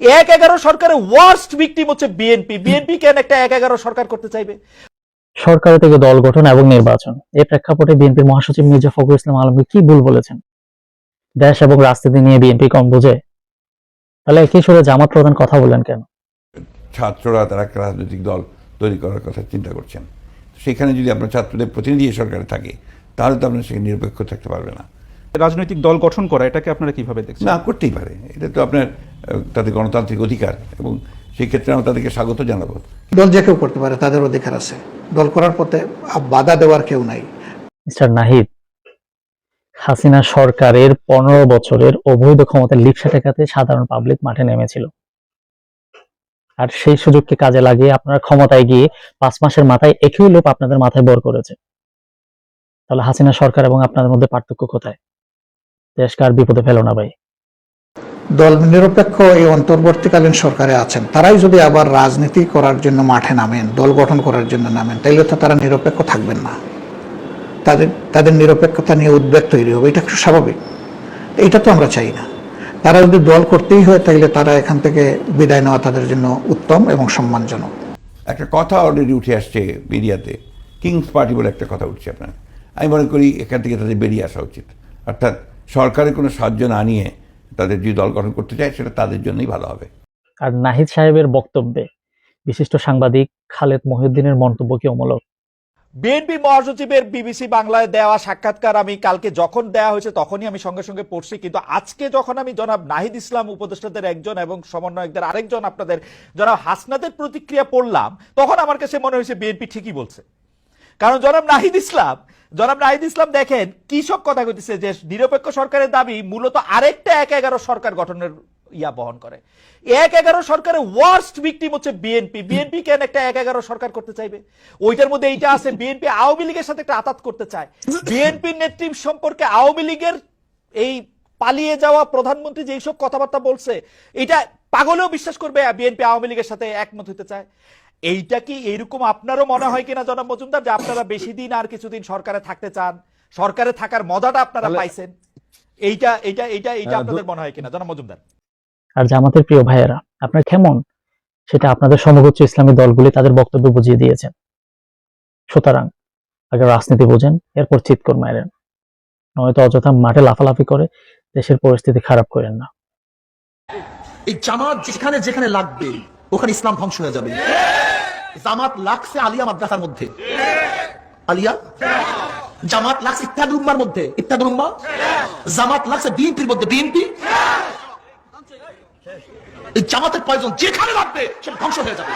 এক এগারো সরকারের ওয়ার্স্ট ভিকটিম হচ্ছে বিএনপি বিএনপি কেন একটা এক এগারো সরকার করতে চাইবে? সরকার থেকে দল গঠন এবং নির্বাচন। এই প্রেক্ষাপটে বিএনপির মহাসচিব মির্জা ফখরুল ইসলাম আলমকে কি ভুল বলেছেন? দেশ এবং রাজনীতি নিয়ে বিএনপি কম বোঝে? তাহলে একই সুরে জামাত প্রধান কথা বলেন কেন? ছাত্ররা তারা একটা রাজনৈতিক দল তৈরি করার কথা চিন্তা করছেন। সেখানে যদি আপনার ছাত্রদের প্রতিনিধি সরকারে থাকে তাহলে তো আপনার সেখানে নিরপেক্ষ থাকতে পারবে না। রাজনৈতিক দল গঠন করা এটাকে আপনারা কীভাবে দেখছেন? না করতেই পারে। এটা তো আপনার তাদের গণতান্ত্রিক অধিকার এবং সেই ক্ষেত্রে আমরা তাদেরকে স্বাগত জানাব। দল যে কেউ করতে পারে তাদের অধিকার আছে। দল করার পথে বাধা দেওয়ার কেউ নাই। মিস্টার নাহিদ হাসিনা সরকারের পনেরো বছরের অবৈধ ক্ষমতার লিপসা ঠেকাতে সাধারণ পাবলিক মাঠে নেমেছিল। আর সেই সুযোগকে কাজে লাগিয়ে আপনারা ক্ষমতায় গিয়ে পাঁচ মাসের মাথায় একই লোক আপনাদের মাথায় বর করেছে। তাহলে হাসিনা সরকার এবং আপনাদের মধ্যে পার্থক্য কোথায়? দেশকে আর বিপদে ফেলো না ভাই? দল নিরপেক্ষ এই অন্তর্বর্তীকালীন সরকারে আছেন। তারাই যদি আবার রাজনীতি করার জন্য মাঠে নামেন, দল গঠন করার জন্য নামেন, তাইলে তো তারা নিরপেক্ষ থাকবেন না। তাদের তাদের নিরপেক্ষতা নিয়ে উদ্বেগ তৈরি হবে, এটা একটু স্বাভাবিক। এটা তো আমরা চাই না। তারা যদি দল করতেই হয়, তাইলে তারা এখান থেকে বিদায় নেওয়া তাদের জন্য উত্তম এবং সম্মানজনক। একটা কথা অলরেডি উঠে আসছে মিডিয়াতে, কিংস পার্টি বলে একটা কথা উঠছে আপনার। আমি মনে করি এখান থেকে তাদের বেরিয়ে আসা উচিত। অর্থাৎ সরকারের কোনো সাহায্য না নিয়ে তাদের যদি দল গঠন করতে চায় সেটা তাদের জন্যই ভালো হবে। আর নাহিদ সাহেবের বক্তব্যে বিশিষ্ট সাংবাদিক খালেদ মহিউদ্দিনের মন্তব্য কি অমূলক? বিএনপি মহাসচিবের বিবিসি বাংলায় দেওয়া সাক্ষাৎকার আমি কালকে যখন দেওয়া হয়েছে তখনই আমি সঙ্গে সঙ্গে পড়ছি কিন্তু আজকে যখন আমি জনাব নাহিদ ইসলাম উপদেষ্টাদের একজন এবং সমন্বয়কদের আরেকজন আপনাদের জনাব হাসনাদের প্রতিক্রিয়া পড়লাম তখন আমার কাছে মনে হয়েছে বিএনপি ঠিকই বলছে। কারণ জনাব নাহিদ ইসলাম জনাব নাহিদ ইসলাম দেখেন, কি সব কথা কইতেছে যে নিরপেক্ষ সরকারের দাবি মূলত আরেকটা এক এগারো সরকার গঠনের ইয়া বহন করে। এক এগারো সরকারের ওয়ার্স্ট ভিকটিম হচ্ছে বিএনপি বিএনপি কেন একটা এক এগারো সরকার করতে চাইবে? ওইটার মধ্যে এইটা আছে বিএনপি আওয়ামী লীগের সাথে একটা আতাত করতে চায়। বিএনপির নেতৃত্ব সম্পর্কে আওয়ামী লীগের এই পালিয়ে যাওয়া প্রধানমন্ত্রী যে এইসব কথাবার্তা বলছে, এটা পাগলেও বিশ্বাস করবে বিএনপি আওয়ামী লীগের সাথে একমত হতে চায়। এইটা কি এইরকম আপনারও মনে হয় কিনা জনাব মজুমদার যে আপনারা বেশি দিন আর কিছুদিন সরকারে থাকতে চান? সরকারে থাকার মজাটা আপনারা পাইছেন। এইটা এইটা এইটা এইটা আপনাদের মনে হয় কিনা জনাব মজুমদার? আর জামাতের প্রিয় ভাইয়েরা আপনার কেমন? সেটা আপনাদের সমগোচ্চ ইসলামী দলগুলি তাদের বক্তব্য বুঝিয়ে দিয়েছেন। সুতরাং আগে রাজনীতি বোঝেন এরপর চিৎকর মারেন। নয়তো অযথা মাঠে লাফালাফি করে দেশের পরিস্থিতি খারাপ করেন না। এই জামাত যেখানে যেখানে লাগবে ওখানে ইসলাম ধ্বংস হয়ে যাবে। জামাত লাগছে আলিয়া মাদ্রাসার মধ্যে। আলিয়া? জামাত লাগছে ইত্যাদুম্বার মধ্যে। ইত্যাদি উম্মা? জামাত লাগছে বিএনপির মধ্যে। বিএনপি? এই জামাতের প্রয়োজন যেখানে লাগবে, সেটা ধ্বংস হয়ে যাবে।